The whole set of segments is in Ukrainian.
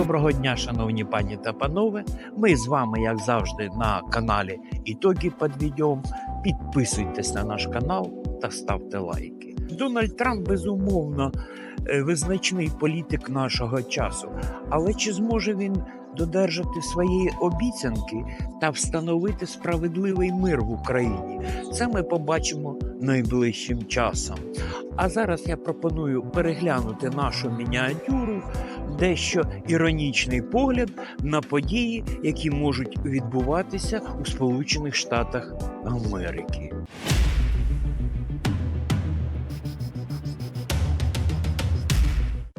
Доброго дня, шановні пані та панове. Ми з вами, як завжди, на каналі Ітоги під відео. Підписуйтесь на наш канал та ставте лайки. Дональд Трамп безумовно е, визначний політик нашого часу. Але чи зможе він додержати своєї обіцянки та встановити справедливий мир в Україні? Це ми побачимо найближчим часом. А зараз я пропоную переглянути нашу мініатюру, дещо іронічний погляд на події, які можуть відбуватися у Сполучених Штатах Америки.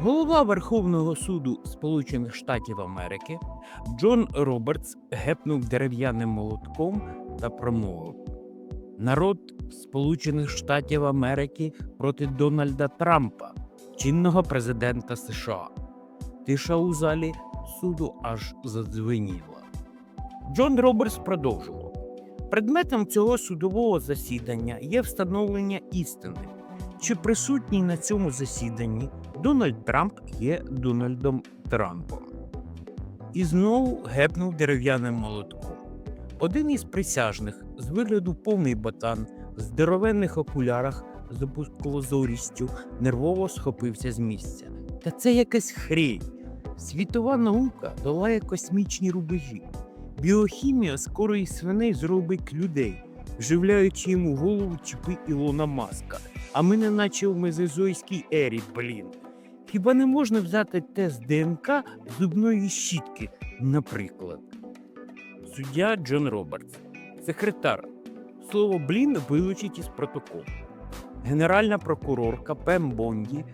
Голова Верховного суду Сполучених Штатів Америки Джон Робертс гепнув дерев'яним молотком та промовив: Народ Сполучених Штатів Америки проти Дональда Трампа, чинного президента США. Тиша у залі суду аж задзвеніла. Джон Робертс продовжував. Предметом цього судового засідання є встановлення істини, чи присутній на цьому засіданні Дональд Трамп є Дональдом Трампом. І знову гепнув дерев'яним молотком. Один із присяжних з вигляду повний ботан, в здоровенних окулярах з опусклозорістю нервово схопився з місця. Та це якась хрень. Світова наука долає космічні рубежі. Біохімія скоро із свиней зробить людей, вживляючи йому голову чіпи Ілона Маска. А ми не наче в мезозойській ері, блін. Хіба не можна взяти тест ДНК зубної щітки, наприклад? Суддя Джон Робертс, секретар. Слово блін вилучить із протоколу. Генеральна прокурорка Пем Бонді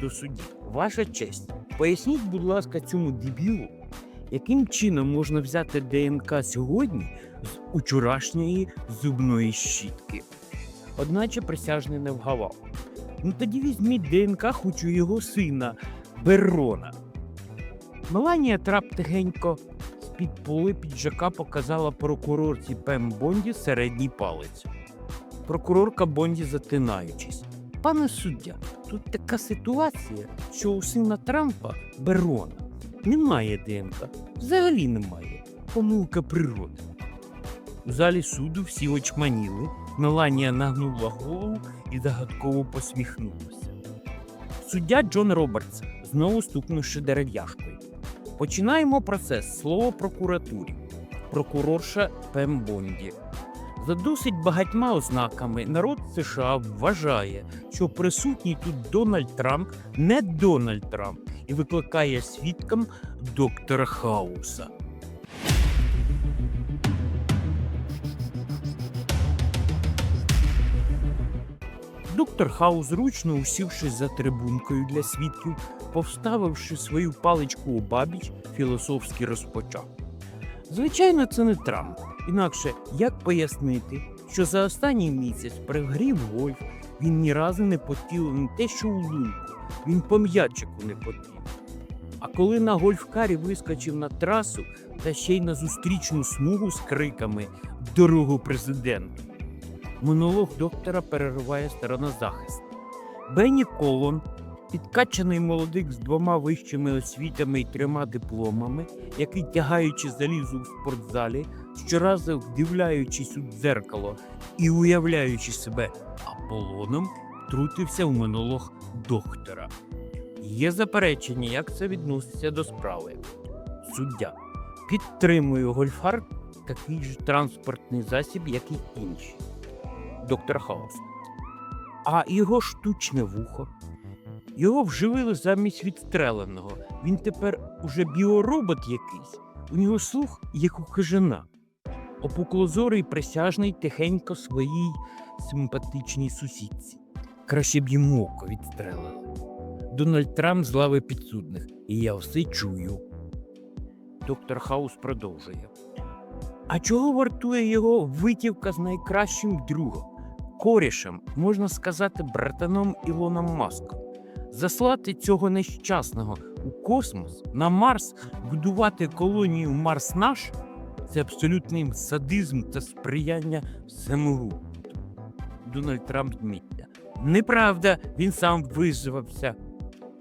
до судді. Ваша честь, поясніть, будь ласка, цьому дебілу, яким чином можна взяти ДНК сьогодні з учорашньої зубної щітки. Одначе присяжний не вгавав. Ну тоді візьміть ДНК хоч у його сина Беррона. Меланія Трап тихенько з-під поли піджака показала прокурорці Пем Бонді середній палець. Прокурорка Бонді затинаючись. Пане суддя, тут така ситуація, що у сина Трампа Берона немає ДНК. Взагалі немає. Помилка природи. У залі суду всі очманіли. Меланія нагнула голову і загадково посміхнулася. Суддя Джон Робертс, знову стукнувши дерев'яшкою. Починаємо процес слово прокуратурі. Прокурорша Пем Бонді. За досить багатьма ознаками народ США вважає, що присутній тут Дональд Трамп не Дональд Трамп і викликає свідком доктора Хауса. Доктор Хаус, зручно усівшись за трибункою для свідків, повставивши свою паличку у бабіч, філософськи розпочав. Звичайно, це не Трамп. Інакше як пояснити, що за останній місяць при грі в гольф він ні разу не потілив не те, що у лунку, він по м'ячику не потів. А коли на гольфкарі вискочив на трасу та ще й на зустрічну смугу з криками Дорогу президенту. Монолог доктора перериває сторона захисту. Бенні Колон, підкачаний молодик з двома вищими освітами і трьома дипломами, який, тягаючи залізу в спортзалі, щоразу вдивляючись у дзеркало і уявляючи себе Аполлоном, втрутився в монолог доктора. Є заперечення, як це відноситься до справи. Суддя. Підтримую гольфар такий ж транспортний засіб, як і інші. Доктор Хаус. А його штучне вухо. Його вживили замість відстреленого. Він тепер уже біоробот якийсь. У нього слух, як у хижина. Опуклозорий присяжний тихенько своїй симпатичній сусідці. Краще б йому око відстрелили. Дональд Трамп з лави підсудних, і я все чую. Доктор Хаус продовжує. А чого вартує його витівка з найкращим другом, корішем, можна сказати, братаном Ілоном Маском? Заслати цього нещасного у космос на Марс, будувати колонію Марс наш це абсолютний садизм та сприяння самогубству. Дональд Трамп зміття. Неправда, він сам визвався.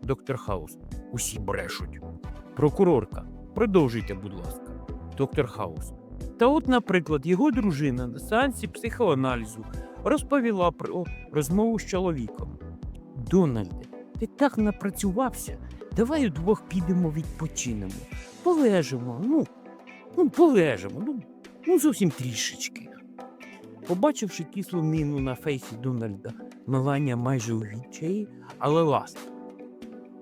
Доктор Хаус. Усі брешуть. Прокурорка. Продовжуйте, будь ласка. Доктор Хаус. Та от, наприклад, його дружина на сеансі психоаналізу розповіла про розмову з чоловіком. Дональде, ти так напрацювався. Давай удвох підемо відпочинемо. Полежимо, ну, ну полежимо, ну, ну зовсім трішечки. Побачивши кислу міну на фейсі Дональда, Меланія майже у відчаї, але ласка.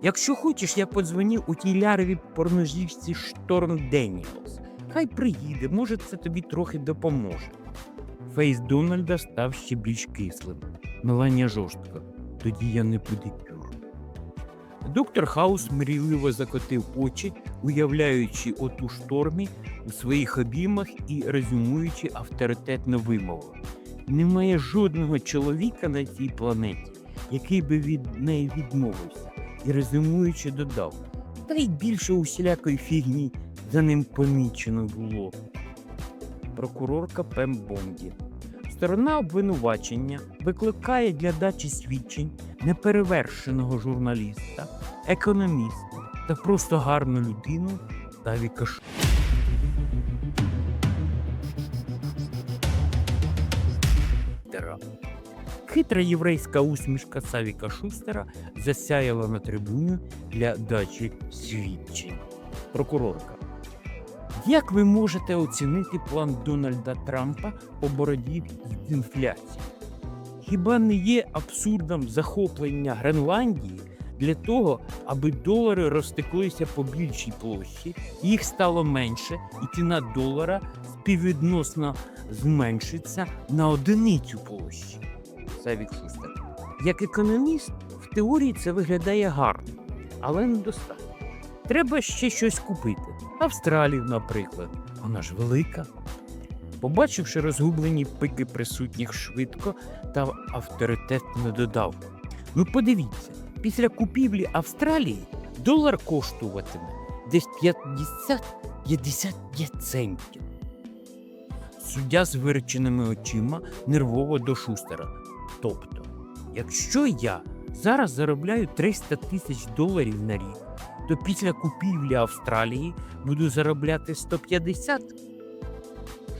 Якщо хочеш, я подзвоню у тій лярві порножівці Шторм Деніелс. Хай приїде, може, це тобі трохи допоможе. Фейс Дональда став ще більш кислим. Меланія жорстка. Тоді я не педикюр. Доктор Хаус мрійливо закотив очі, уявляючи оту штормі у своїх обіймах і резюмуючи авторитетну вимову. Немає жодного чоловіка на цій планеті, який би від неї відмовився, і резюмуючи додав, та й більше усілякої фігні за ним помічено було. Прокурорка Пем Бонді. Сторона обвинувачення викликає для дачі свідчень неперевершеного журналіста, економіста та просто гарну людину Савіка Ш. Шустера. Хитра єврейська усмішка Савіка Шустера засяяла на трибуну для дачі свідчень. Прокурорка. Як ви можете оцінити план Дональда Трампа по боротьбі з інфляцією? Хіба не є абсурдом захоплення Гренландії для того, аби долари розтеклися по більшій площі, їх стало менше, і ціна долара співвідносно зменшиться на одиницю площі? Савік Шустер. Як економіст, в теорії це виглядає гарно, але недостатньо. Треба ще щось купити. Австралію, наприклад, вона ж велика. Побачивши розгублені пики присутніх швидко та авторитетно додав: Ну подивіться, після купівлі Австралії долар коштуватиме десь 50-55 центів. Суддя з виреченими очима нервово до шустера. Тобто, якщо я зараз заробляю 300 тисяч доларів на рік, то після купівлі Австралії буду заробляти 150?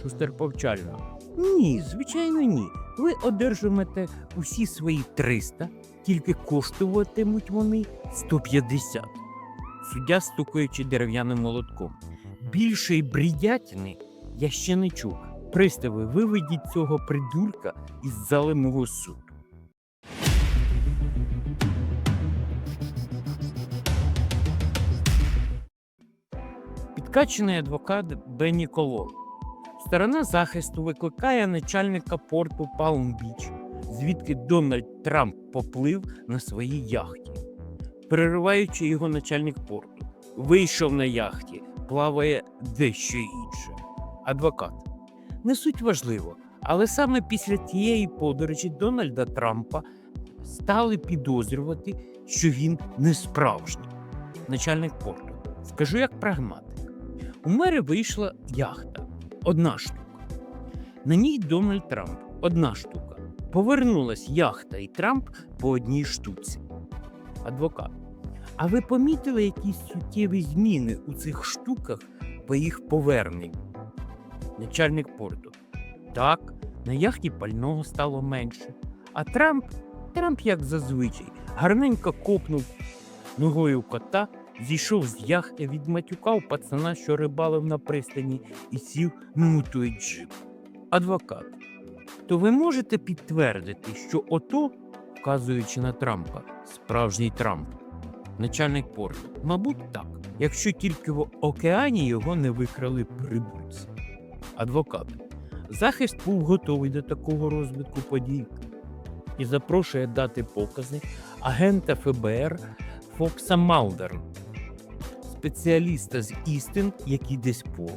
Шустер повчально. Ні, звичайно, ні. Ви одержимете усі свої 300, тільки коштуватимуть вони 150. Суддя стукаючи дерев'яним молотком. Більшої брідятини я ще не чув. Пристави, виведіть цього придурка із зали мого суду. Підкачений адвокат Бенні Колон. Сторона захисту викликає начальника порту Палм-Біч, звідки Дональд Трамп поплив на своїй яхті. Перериваючи його начальник порту, вийшов на яхті, плаває дещо інше. Адвокат. Не суть важливо, але саме після тієї подорожі Дональда Трампа стали підозрювати, що він не справжній. Начальник порту. Скажу як прагматик. У мери вийшла яхта. Одна штука. На ній Дональд Трамп. Одна штука. Повернулась яхта і Трамп по одній штуці. Адвокат. А ви помітили якісь суттєві зміни у цих штуках по їх поверненню? Начальник порту. Так, на яхті пального стало менше. А Трамп, Трамп, як зазвичай, гарненько копнув ногою кота, зійшов з яхти, відматюкав пацана, що рибалив на пристані, і сів на той джип. Адвокат. То ви можете підтвердити, що ото, вказуючи на Трампа, справжній Трамп, начальник порту? Мабуть, так, якщо тільки в океані його не викрали прибульці. Адвокат. Захист був готовий до такого розвитку подій і запрошує дати покази агента ФБР Фокса Малдера, спеціаліста з істин, який десь по.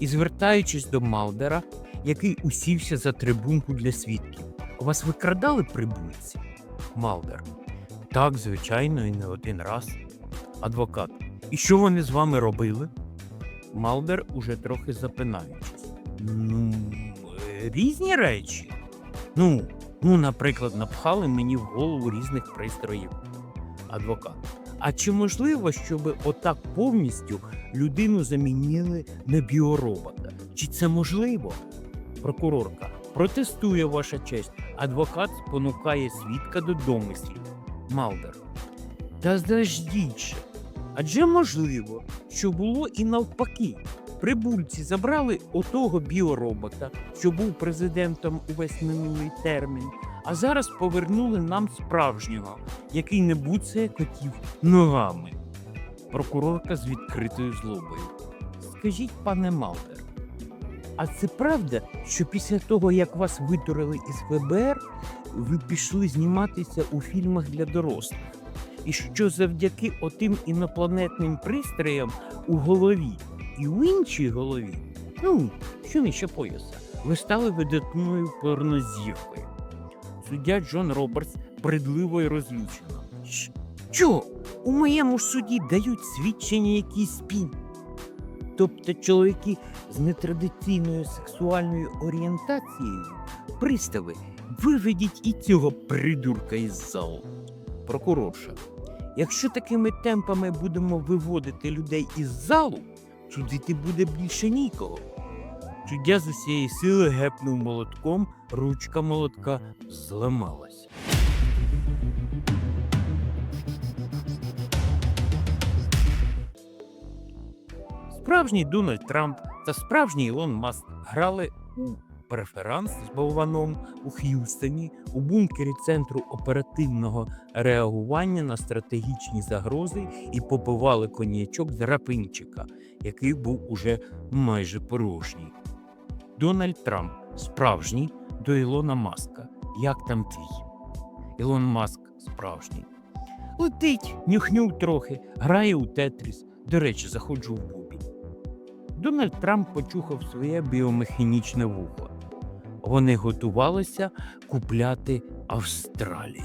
І звертаючись до Малдера, який усівся за трибунку для свідків. Вас викрадали прибульці? Малдер. Так, звичайно, і не один раз. Адвокат. І що вони з вами робили? Малдер уже трохи запинаючись. Ну, е, різні речі. Ну, Ну, наприклад, напхали мені в голову різних пристроїв. Адвокат. А чи можливо, щоб отак повністю людину замінили на біоробота? Чи це можливо? Прокурорка. Протестує ваша честь. Адвокат спонукає свідка до домислів. Малдер. Та заждіть же. Адже можливо, що було і навпаки. Прибульці забрали отого біоробота, що був президентом увесь минулий термін, а зараз повернули нам справжнього, який не буцає котів ногами. Прокурорка з відкритою злобою. Скажіть, пане Малдер, а це правда, що після того, як вас витурили із ФБР, ви пішли зніматися у фільмах для дорослих? І що завдяки отим інопланетним пристроям у голові і в іншій голові, ну, що нижче пояса, ви стали видатною порнозіркою. Суддя Джон Робертс бредливо і розлючено. Що? У моєму суді дають свідчення якісь спін. Тобто чоловіки з нетрадиційною сексуальною орієнтацією, пристави, виведіть і цього придурка із залу. Прокурорша. Якщо такими темпами будемо виводити людей із залу, судити буде більше нікого. Чуддя з усієї сили гепнув молотком, ручка молотка зламалась. Справжній Дональд Трамп та справжній Ілон Маск грали у преферанс з болваном у Х'юстоні у бункері Центру оперативного реагування на стратегічні загрози і попивали коньячок з рапинчика, який був уже майже порожній. Дональд Трамп справжній до Ілона Маска. Як там твій? Ілон Маск справжній. Летить, нюхнув трохи, грає у Тетріс. До речі, заходжу в бубі. Дональд Трамп почухав своє біомеханічне вухо. Вони готувалися купляти Австралію.